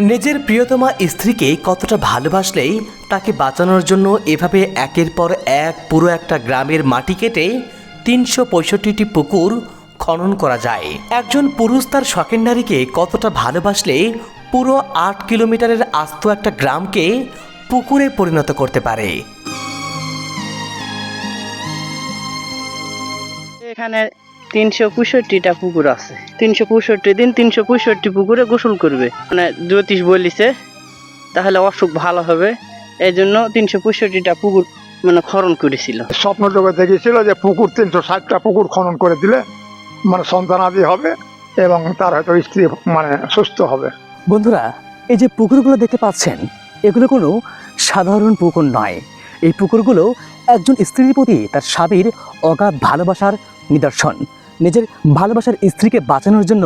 নিজের প্রিয়তমা স্ত্রীকে কতটা ভালোবাসলেই তাকে বাঁচানোর জন্য এভাবে একের পর এক পুরো একটা গ্রামের মাটি কেটে তিনশো পঁয়ষট্টিটি পুকুর খনন করা যায়। একজন পুরুষ তার শখের নারীকে কতটা ভালোবাসলে পুরো আট কিলোমিটারের আস্ত একটা গ্রামকে পুকুরে পরিণত করতে পারে। এখানে তিনশো পঁয়ষট্টিটা পুকুর আছে। তিনশো পঁয়ষট্টি দিন তিনশো পঁয়ষট্টি পুকুরে গোসল করবে। মানে জ্যোতিষ বলিছে তাহলে অসুখ ভালো হবে। এই জন্য তিনশো পঁয়ষট্টিটা পুকুর মানে খরণ করেছিল। স্বপ্ন জগতে গিয়েছিল যে পুকুর তিনশো ষাটটা পুকুর খনন করে দিলে মানে সন্তানাদি হবে এবং তার হয়তো স্ত্রী মানে সুস্থ হবে। বন্ধুরা এই যে পুকুরগুলো দেখতে পাচ্ছেন এগুলো কোনো সাধারণ পুকুর নয়। এই পুকুরগুলো একজন স্ত্রীর প্রতি তার স্বামীর অগাধ ভালোবাসার নিদর্শন। নিজের ভালোবাসার স্ত্রীকে বাঁচানোর জন্য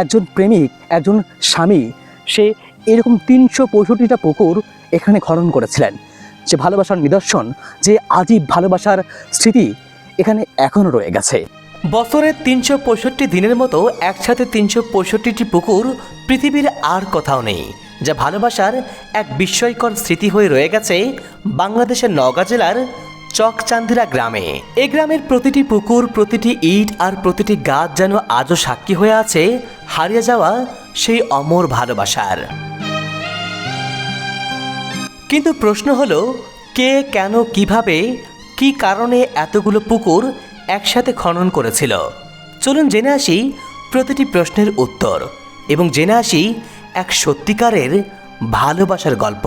একজন প্রেমিক, একজন স্বামী, সে এরকম তিনশো পঁয়ষট্টিটা পুকুর এখানে খনন করেছিলেন। যে ভালোবাসার নিদর্শন, যে আজীব ভালোবাসার স্মৃতি এখানে এখনও রয়ে গেছে। বছরের তিনশো পঁয়ষট্টি দিনের মতো একসাথে তিনশো পঁয়ষট্টিটি পুকুর পৃথিবীর আর কোথাও নেই, যা ভালোবাসার এক বিস্ময়কর স্মৃতি হয়ে রয়ে গেছে বাংলাদেশের নওগাঁ জেলার চকচান্দিরা গ্রামে। এই গ্রামের প্রতিটি পুকুর, প্রতিটি ইট আর প্রতিটি গাছ যেন আজও সাক্ষী হয়ে আছে হারিয়ে যাওয়া সেই অমর ভালোবাসার। কিন্তু প্রশ্ন হলো, কে, কেন, কীভাবে, কি কারণে এতগুলো পুকুর একসাথে খনন করেছিল? চলুন জেনে আসি প্রতিটি প্রশ্নের উত্তর এবং জেনে আসি এক সত্যিকারের ভালোবাসার গল্প।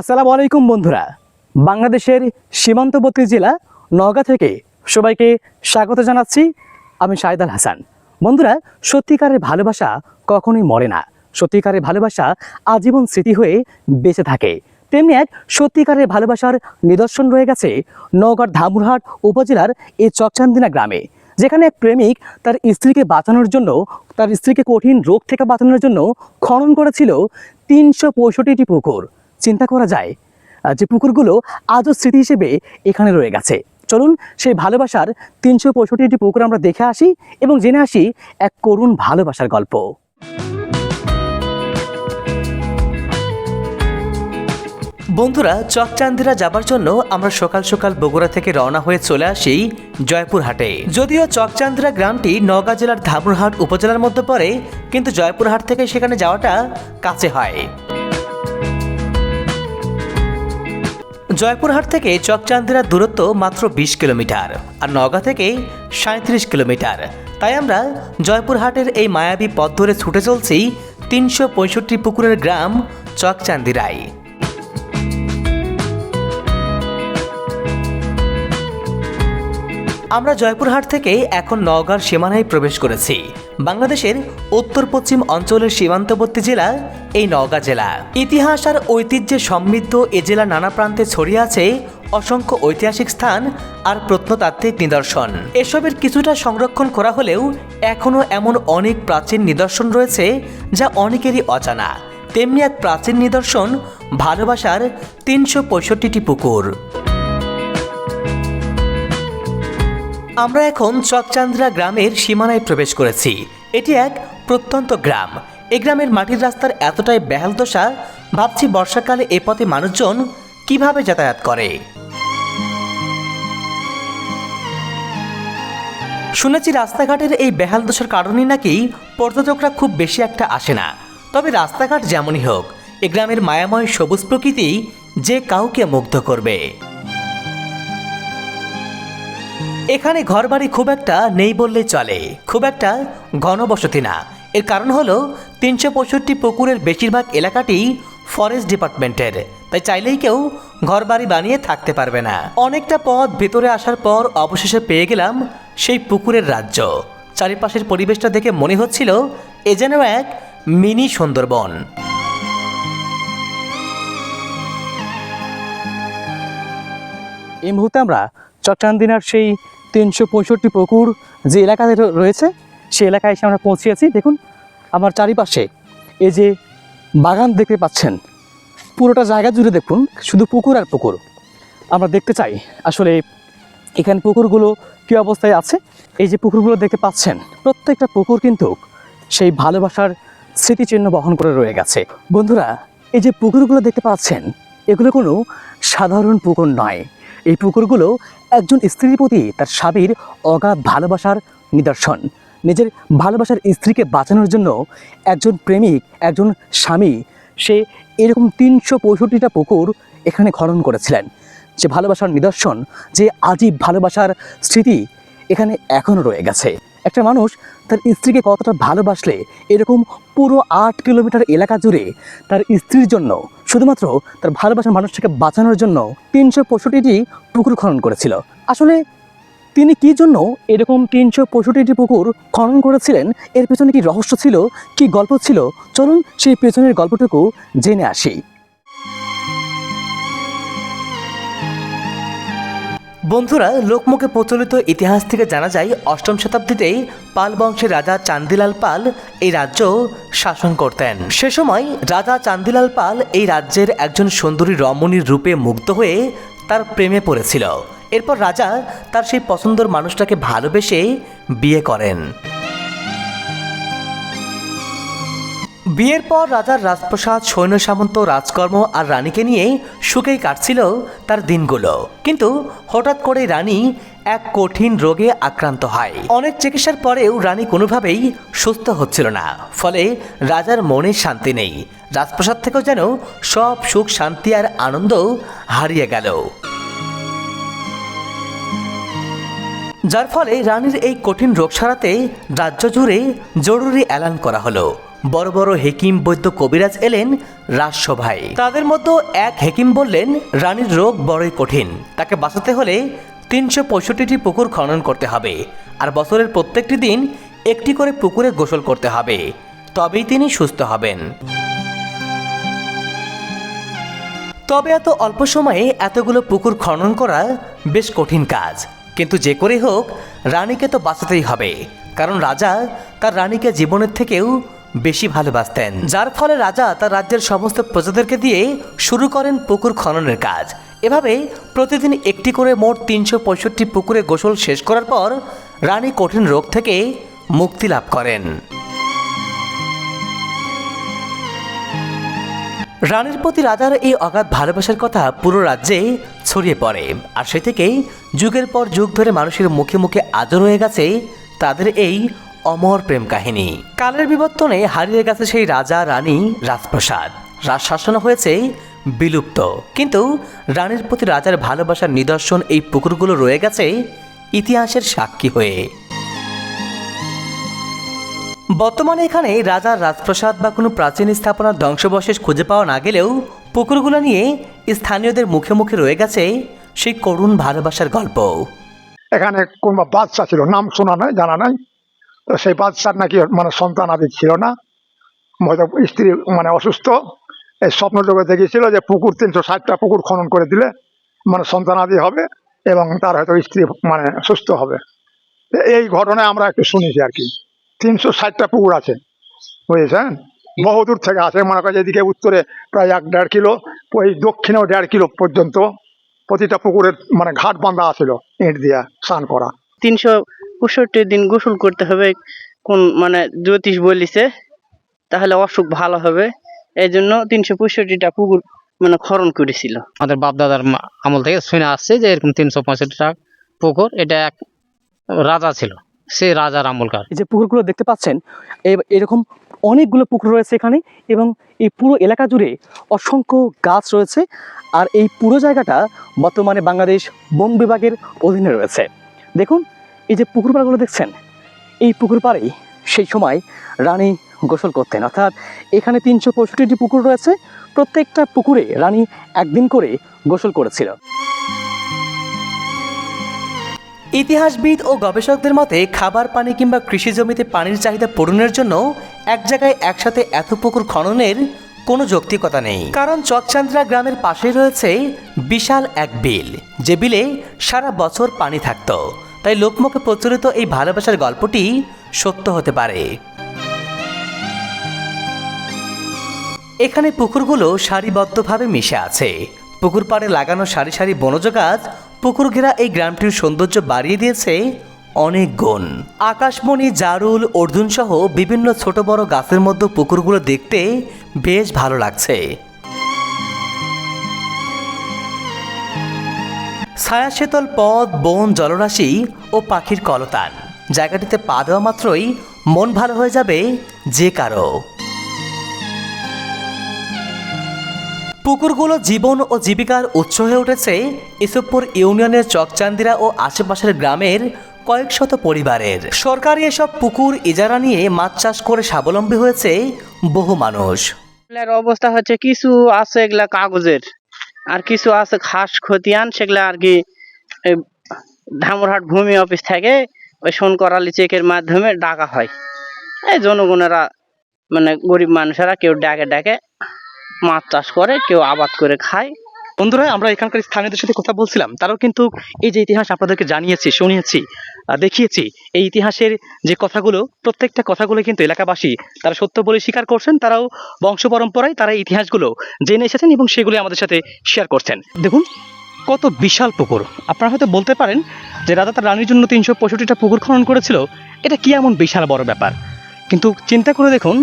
আসসালামু আলাইকুম বন্ধুরা। বাংলাদেশের সীমান্তবর্তী জেলা নওগাঁ থেকে সবাইকে স্বাগত জানাচ্ছি। আমি শাহিদ আল হাসান। বন্ধুরা, সত্যিকারের ভালোবাসা কখনোই মরে না। সত্যিকারের ভালোবাসা আজীবন স্মৃতি হয়ে বেঁচে থাকে। তেমনি এক সত্যিকারের ভালোবাসার নিদর্শন রয়ে গেছে নওগাঁর ধামুরহাট উপজেলার এই চকচান্দিনা গ্রামে। যেখানে এক প্রেমিক তার স্ত্রীকে বাঁচানোর জন্য, তার স্ত্রীকে কঠিন রোগ থেকে বাঁচানোর জন্য খনন করেছিল তিনশো পঁয়ষট্টিটি পুকুর। চিন্তা করা যায় যে পুকুরগুলো আজও স্মৃতি হিসেবে এখানে রয়ে গেছে। চলুন সেই ভালোবাসার তিনশো পঁয়ষট্টিটি পুকুর আমরা দেখে আসি এবং জেনে আসি এক করুণ ভালোবাসার গল্প। বন্ধুরা, চকচান্দিরা যাবার জন্য আমরা সকাল সকাল বগুড়া থেকে রওনা হয়ে চলে আসি জয়পুরহাটে। যদিও চকচান্দিরা গ্রামটি নওগাঁ জেলার ধামুরহাট উপজেলার মধ্যে পড়ে, কিন্তু জয়পুরহাট থেকে সেখানে যাওয়াটা কাছে হয়। জয়পুরহাট থেকে চকচান্দিরার দূরত্ব মাত্র বিশ কিলোমিটার আর নওগাঁ থেকে সাঁত্রিশ কিলোমিটার। তাই আমরা জয়পুরহাটের এই মায়াবী পথ ধরে ছুটে চলছি তিনশো পঁয়ষট্টি পুকুরের গ্রাম চকচান্দিরায়। আমরা জয়পুরহাট থেকে এখন নওগাঁর সীমানায় প্রবেশ করেছি। বাংলাদেশের উত্তর পশ্চিম অঞ্চলের সীমান্তবর্তী জেলা এই নওগাঁ জেলা। ইতিহাস আর ঐতিহ্যে সমৃদ্ধ এ জেলা নানা প্রান্তে ছড়িয়ে আছে অসংখ্য ঐতিহাসিক স্থান আর প্রত্নতাত্ত্বিক নিদর্শন। এসবের কিছুটা সংরক্ষণ করা হলেও এখনও এমন অনেক প্রাচীন নিদর্শন রয়েছে যা অনেকেরই অজানা। তেমনি এক প্রাচীন নিদর্শন ভালোবাসার তিনশো পঁয়ষট্টিটি পুকুর। আমরা এখন চকচান্দ্রা গ্রামের সীমানায় প্রবেশ করেছি। এটি এক প্রত্যন্ত গ্রাম। এই গ্রামের মাটির রাস্তার এতটাই বেহাল দশা, ভাবছি বর্ষাকালে এ পথে মানুষজন কীভাবে যাতায়াত করে। শুনেছি রাস্তাঘাটের এই বেহাল দশার কারণেই নাকি পর্যটকরা খুব বেশি একটা আসে না। তবে রাস্তাঘাট যেমনই হোক, এ গ্রামের মায়াময় সবুজ প্রকৃতি যে কাউকে মুগ্ধ করবে। এখানে ঘরবাড়ি খুব একটা নেই বললেই চলে, খুব একটা ঘনবসতি না। এর কারণ হলো, তিনশো পঁয়ষট্টি পুকুরের বেশিরভাগ এলাকাটি ফরেস্ট ডিপার্টমেন্টের তাই চাইলেই কেউ ঘরবাড়ি বানিয়ে থাকতে পারবে না। অনেকটা পথ ভেতরে আসার পর অবশেষে পেয়ে গেলাম সেই পুকুরের রাজ্য। চারিপাশের পরিবেশটা দেখে মনে হচ্ছিল এ যেন এক মিনি সুন্দরবন। এই মুহূর্তে আমরা চট্টান্দিনার সেই তিনশো পঁয়ষট্টি পুকুর যে এলাকাতে রয়েছে সেই এলাকায় এসে আমরা পৌঁছেছি দেখুন, আমার চারিপাশে এই যে বাগান দেখতে পাচ্ছেন, পুরোটা জায়গা জুড়ে দেখুন, শুধু পুকুর আর পুকুর। আমরা দেখতে চাই আসলে এখানে পুকুরগুলো কী অবস্থায় আছে। এই যে পুকুরগুলো দেখতে পাচ্ছেন, প্রত্যেকটা পুকুর কিন্তু সেই ভালোবাসার স্মৃতিচিহ্ন বহন করে রয়ে গেছে। বন্ধুরা, এই যে পুকুরগুলো দেখতে পাচ্ছেন, এগুলো কোনো সাধারণ পুকুর নয়। এই পুকুরগুলো একজন স্ত্রীর প্রতি তার স্বামীর অগাধ ভালোবাসার নিদর্শন। নিজের ভালোবাসার স্ত্রীকে বাঁচানোর জন্য একজন প্রেমিক, একজন স্বামী, সে এরকম তিনশো পঁয়ষট্টিটা পুকুর এখানে খনন করেছিলেন। যে ভালোবাসার নিদর্শন, যে আজীব ভালোবাসার স্মৃতি এখানে এখনও রয়ে গেছে। একটা মানুষ তার স্ত্রীকে কতটা ভালোবাসলে এরকম পুরো আট কিলোমিটার এলাকা জুড়ে তার স্ত্রীর জন্য, শুধুমাত্র তার ভালোবাসার মানুষটাকে বাঁচানোর জন্য তিনশো পঁয়ষট্টিটি পুকুর খনন করেছিল। আসলে তিনি কি জন্য এরকম তিনশো পঁয়ষট্টিটি পুকুর খনন করেছিলেন? এর পেছনে কি রহস্য ছিল? কি গল্প ছিল? চলুন সেই পেছনের গল্পটুকু জেনে আসি। বন্ধুরা, লোকমুখে প্রচলিত ইতিহাস থেকে জানা যায়, অষ্টম শতাব্দীতেই পাল বংশের রাজা চান্দিলাল পাল এই রাজ্য শাসন করতেন। সে সময় রাজা চান্দিলাল পাল এই রাজ্যের একজন সুন্দরী রমণীর রূপে মুগ্ধ হয়ে তার প্রেমে পড়েছিল। এরপর রাজা তার সেই পছন্দর মানুষটাকে ভালোবেসে বিয়ে করেন। বিয়ের পর রাজার রাজপ্রসাদ, সৈন্য সামন্ত, রাজকর্ম আর রানীকে নিয়ে সুখেই কাটছিল তার দিনগুলো। কিন্তু হঠাৎ করে রানী এক কঠিন রোগে আক্রান্ত হয়। অনেক চিকিৎসার পরেও রানী কোনোভাবেই সুস্থ হচ্ছিল না। ফলে রাজার মনে শান্তি নেই। রাজপ্রসাদ থেকেও যেন সব সুখ, শান্তি আর আনন্দ হারিয়ে গেল। যার ফলে রানীর এই কঠিন রোগ সারাতে রাজ্য জুড়ে জরুরি এলান করা হলো। বড় বড় হেকিম বৈদ্য কবিরাজ এলেন রাজসভায়। তাদের মধ্যে এক হেকিম বললেন, রানীর রোগ বড়ই কঠিন। তাকে বাঁচাতে হলে তিনশো পঁয়ষট্টিটি পুকুর খনন করতে হবে। আর বছরের প্রত্যেকটি দিন একটি করে পুকুরে গোসল করতে হবে। তবেই তিনি সুস্থ হবেন। তবে এত অল্প সময়ে এতগুলো পুকুর খনন করা বেশ কঠিন কাজ। কিন্তু যে করে হোক, রানীকে তো বাঁচাতেই হবে। কারণ রাজা তার রানীকে জীবনের থেকেও বেশি ভালোবাসতেন। যার ফলে রাজা তার রাজ্যের সমস্ত প্রজাদেরকে দিয়ে শুরু করেন পুকুর খননের কাজ। এভাবে প্রতিদিন একটি করে মোট তিনশো পঁয়ষট্টি পুকুরে গোসল শেষ করার পর রানী কঠিন রোগ থেকে মুক্তি লাভ করেন। রানীর প্রতি রাজার এই অগাধ ভালোবাসার কথা পুরো রাজ্যে ছড়িয়ে পড়ে। আর সে থেকেই যুগের পর যুগ ধরে মানুষের মুখে মুখে আজও রয়ে গেছে তাদের এই অমর প্রেম কাহিনী। কালের বিবর্তনে হারিয়ে গেছে সেই রাজা, রানী, রাজপ্রসাদ। রাজশাসন হয়েছে বিলুপ্ত। কিন্তু রানীর প্রতি রাজার ভালোবাসার নিদর্শন এই পুকুরগুলো রয়ে গেছে ইতিহাসের সাক্ষী হয়ে। বর্তমানে এখানে রাজার রাজপ্রাসাদ বা কোনো প্রাচীন স্থাপনার ধ্বংসবশেষ খুঁজে পাওয়া না গেলেও পুকুরগুলো নিয়ে স্থানীয়দের মুখে মুখে রয়ে গেছে সেই করুণ ভালোবাসার গল্প। এখানে কোন বাচ্চা ছিল, নাম শোনা নাই, জানা নাই। তো সেই বাচ্চার নাকি মানে সন্তান আদি ছিল না। হয়তো স্ত্রী মানে অসুস্থ। এই স্বপ্ন জগতে গিয়েছিল যে পুকুর তিনশো ষাটটা পুকুর খনন করে দিলে মানে সন্তান আদি হবে এবং তার হয়তো স্ত্রী মানে সুস্থ হবে। এই ঘটনায় আমরা একটু শুনেছি আর কি। তিনশো ষাটটা পুকুর আছে। বুঝেছেন? বহুদূর থেকে আছে মনে করেন এদিকে উত্তরে প্রায় এক দেড় কিলো, ওই দক্ষিণেও দেড় কিলো পর্যন্ত প্রতিটা পুকুরের মানে ঘাট বাঁধা আছিল ইট দিয়া স্নান করা। তিনশো পঁয়ষট্টি দিন গোসল করতে হবে। কোন মানে জ্যোতিষ বলিছে তাহলে অসুখ ভালো হবে। এই জন্য তিনশো পঁয়ষট্টিটা পুকুর মানে খরণ করেছিল। আমাদের বাপদাদার আমল থেকে শুনে আসছে যে এরকম তিনশো পঁয়ষট্টিটা পুকুর এটা এক রাজা ছিল। সে রাজার আমলকার এই যে পুকুরগুলো দেখতে পাচ্ছেন এরকম অনেকগুলো পুকুর রয়েছে এখানে এবং এই পুরো এলাকা জুড়ে অসংখ্য গাছ রয়েছে আর এই পুরো জায়গাটা বর্তমানে বাংলাদেশ বন বিভাগের অধীনে রয়েছে। দেখুন এই যে পুকুর পাড়গুলো দেখছেন, এই পুকুর পাড়েই সেই সময় রানী গোসল করতেন। অর্থাৎ এখানে তিনশো পঁয়ষট্টিটি পুকুর রয়েছে, প্রত্যেকটা পুকুরে রানী একদিন করে গোসল করেছিল। ইতিহাসবিদ ও গবেষকদের মতে খাবার পানি কিংবা কৃষি জমিতে পানির চাহিদা পূরণের জন্য এক জায়গায় একসাথে এত পুকুর খননের কোনো যৌক্তিকতা নেই। কারণ চকচান্দ্রা গ্রামের পাশেই রয়েছে বিশাল এক বিল। যে বিলে সারা বছর পানি থাকতো। তাই লোকমুখে প্রচলিত এই ভালোবাসার গল্পটি সত্য হতে পারে। এখানে পুকুরগুলো সারিবদ্ধভাবে মিশে আছে। পুকুর পাড়ে লাগানো সারি সারি বনজ গাছ পুকুর ঘেরা এই গ্রামটির সৌন্দর্য বাড়িয়ে দিয়েছে অনেক গুণ। আকাশমণি, জারুল অর্জুন সহ বিভিন্ন ছোট বড় গাছের মধ্যে পুকুরগুলো দেখতে বেশ ভালো লাগছে। ছায়া শীতল পথ, বন, জলরাশি ও পাখির কলতান। জায়গাটিতে পা দেওয়া মাত্রই মন ভালো হয়ে যাবে যে কারও। পুকুরগুলো জীবন ও জীবিকার উৎস হয়ে উঠেছে ইসবপুর ইউনিয়নের চকচান্দিরা ও আশেপাশের গ্রামের কয়েক শত পরিবারের। সরকারি এসব পুকুর ইজারা নিয়ে মাছ চাষ করে স্বাবলম্বী হয়েছে বহু মানুষ। অবস্থা হচ্ছে কিছু আছে এগুলা কাগজের। আর কিছু আছে খাস খতিয়ান, সেগুলো আর কি ধামরহাট ভূমি অফিস থেকে ওই সোন করালি চেকের মাধ্যমে ডাকা হয়। এই জনগণেরা মানে গরিব মানুষেরা কেউ ডাকে ডাকে, মাছ চাষ করে, কেউ আবাদ করে খায়। বন্ধুরা, আমরা এখানকার স্থানীয়দের সাথে কথা বলছিলাম। তারাও কিন্তু এই যে ইতিহাস আপনাদেরকে জানিয়েছি, শুনিয়েছি দেখিয়েছি, এই ইতিহাসের যে কথাগুলো, প্রত্যেকটা কথাগুলো কিন্তু এলাকাবাসী তারা সত্য বলে স্বীকার করছেন, তারাও বংশ পরম্পরায় তারা ইতিহাসগুলো জেনে এসেছেন এবং সেগুলো আমাদের সাথে শেয়ার করছেন। দেখুন, কত বিশাল পুকুর। আপনারা হয়তো বলতে পারেন যে রাজা তার রানীর জন্য তিনশো পঁয়ষট্টিটা পুকুর খনন করেছিল, এটা কি এমন বিশাল বড় ব্যাপার? কিন্তু চিন্তা করে দেখুন,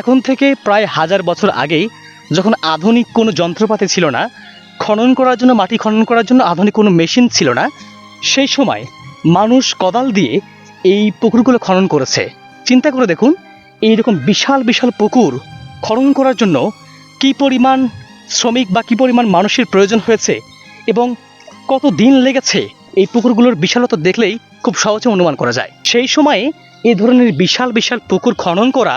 এখন থেকে প্রায় হাজার বছর আগেই যখন আধুনিক কোনো যন্ত্রপাতি ছিল না খনন করার জন্য, মাটি খনন করার জন্য আধুনিক কোনো মেশিন ছিল না। সেই সময় মানুষ কোদাল দিয়ে এই পুকুরগুলো খনন করেছে। চিন্তা করে দেখুন, এইরকম বিশাল বিশাল পুকুর খনন করার জন্য কি পরিমাণ শ্রমিক বা কী পরিমাণ মানুষের প্রয়োজন হয়েছে এবং কত দিন লেগেছে এই পুকুরগুলোর বিশালতা দেখলেই খুব সহজে অনুমান করা যায়। সেই সময়ে এই ধরনের বিশাল বিশাল পুকুর খনন করা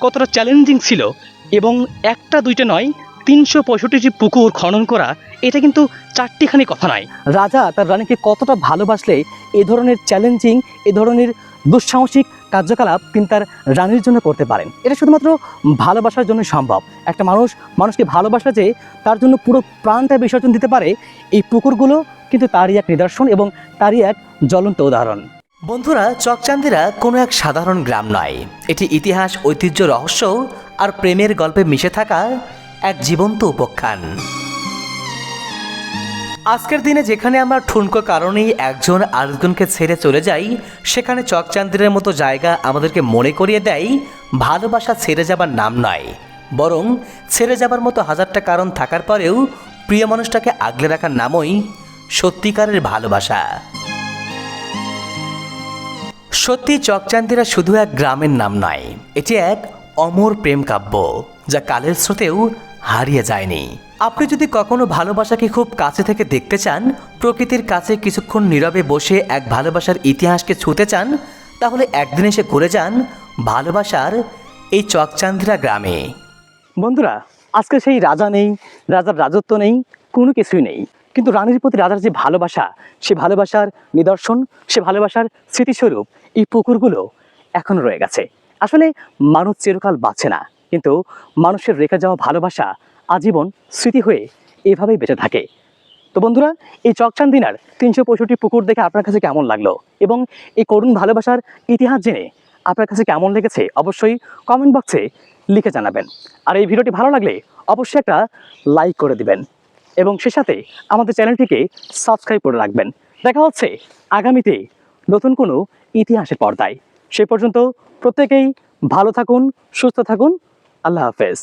কতটা চ্যালেঞ্জিং ছিল এবং একটা দুইটা নয় তিনশো পঁয়ষট্টিটি পুকুর খনন করা এটা কিন্তু চারটিখানি কথা নয়। রাজা তার রানীকে কতটা ভালোবাসলে এ ধরনের চ্যালেঞ্জিং এ ধরনের দুঃসাহসিক কার্যকলাপ তিনি তার রানীর জন্য করতে পারেন। এটা শুধুমাত্র ভালোবাসার জন্য সম্ভব। একটা মানুষ মানুষকে ভালোবাসা যে তার জন্য পুরো প্রাণটা বিসর্জন দিতে পারে এই পুকুরগুলো কিন্তু তারই এক নিদর্শন এবং তারই এক জ্বলন্ত উদাহরণ। বন্ধুরা চকচান্দিরা কোনো এক সাধারণ গ্রাম নয়। এটি ইতিহাস ঐতিহ্য রহস্য আর প্রেমের গল্পে মিশে থাকা এক জীবন্ত উপখ্যান। আজকের দিনে যেখানে আমরা ঠুনকো কারণেই একজন আরেকজনকে ছেড়ে চলে যাই, সেখানে চকচান্দিরের মতো জায়গা আমাদেরকে মনে করিয়ে দেয়, ভালোবাসা ছেড়ে যাবার নাম নয়। বরং ছেড়ে যাবার মতো হাজারটা কারণ থাকার পরেও প্রিয় মানুষটাকে আগলে রাখার নামই সত্যিকারের ভালোবাসা। সত্যি চকচান্দিরা শুধু এক গ্রামের নাম নয়, এটি এক অমর প্রেম কাব্য, যা কালের স্রোতেও হারিয়ে যায়নি। আপনি যদি কখনো ভালোবাসাকে খুব কাছে থেকে দেখতে চান প্রকৃতির কাছে কিছুক্ষণ নীরবে বসে এক ভালোবাসার ইতিহাসকে ছুঁতে চান তাহলে একদিন এসে ঘুরে যান ভালোবাসার এই চকচান্দ্রা গ্রামে। বন্ধুরা আজকে সেই রাজা নেই রাজার রাজত্ব নেই কোনো কিছুই নেই। কিন্তু রানীর প্রতি রাজার যে ভালোবাসা সে ভালোবাসার নিদর্শন সে ভালোবাসার স্মৃতিস্বরূপ এই পুকুরগুলো এখনও রয়ে গেছে। আসলে মানুষ চিরকাল বাঁচে না। কিন্তু মানুষের রেখে যাওয়া ভালোবাসা আজীবন স্মৃতি হয়ে এভাবেই বেঁচে থাকে। তো বন্ধুরা, এই চকচান দিনার তিনশো পঁয়ষট্টি পুকুর দেখে আপনার কাছে কেমন লাগল? এবং এই করুণ ভালোবাসার ইতিহাস জেনে আপনার কাছে কেমন লেগেছে? অবশ্যই কমেন্ট বক্সে লিখে জানাবেন। আর এই ভিডিওটি ভালো লাগলে অবশ্যই একটা লাইক করে দিবেন। এবং সে সাথে আমাদের চ্যানেলটিকে সাবস্ক্রাইব করে রাখবেন। দেখা হচ্ছে আগামীতে নতুন কোনো ইতিহাসের পর্দায়। সে পর্যন্ত প্রত্যেকেই ভালো থাকুন, সুস্থ থাকুন। আল্লাহ হাফেজ।